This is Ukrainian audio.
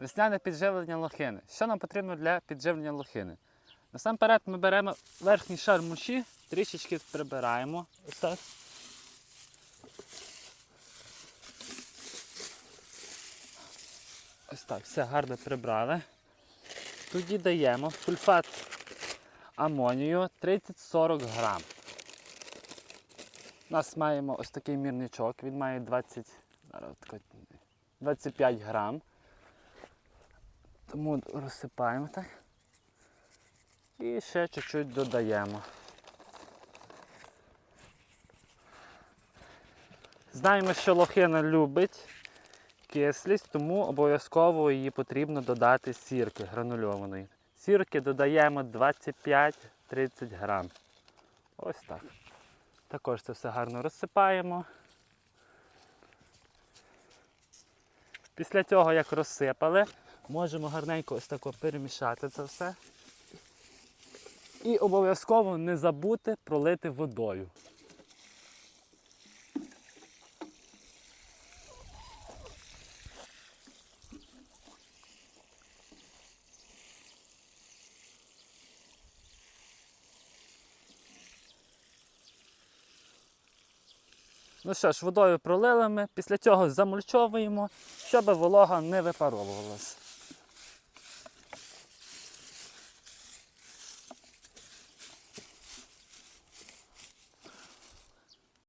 Весняне підживлення лохини. Що нам потрібно для підживлення лохини? Насамперед ми беремо верхній шар мульчі, трішечки прибираємо. Ось так. Ось так, все гарно прибрали. Тоді даємо сульфат амонію 30-40 грам. У нас маємо ось такий мірничок, він має 20, 25 грам. Тому розсипаємо так. І ще чуть-чуть додаємо. Знаємо, що лохина любить кислість, тому обов'язково її потрібно додати сірки гранульованої. Сірки додаємо 25-30 грам. Ось так. Також це все гарно розсипаємо. Після цього, як розсипали, можемо гарненько ось тако перемішати це все. І обов'язково не забути пролити водою. Ну що ж, водою пролили ми, після цього замульчовуємо, щоб волога не випаровувалась.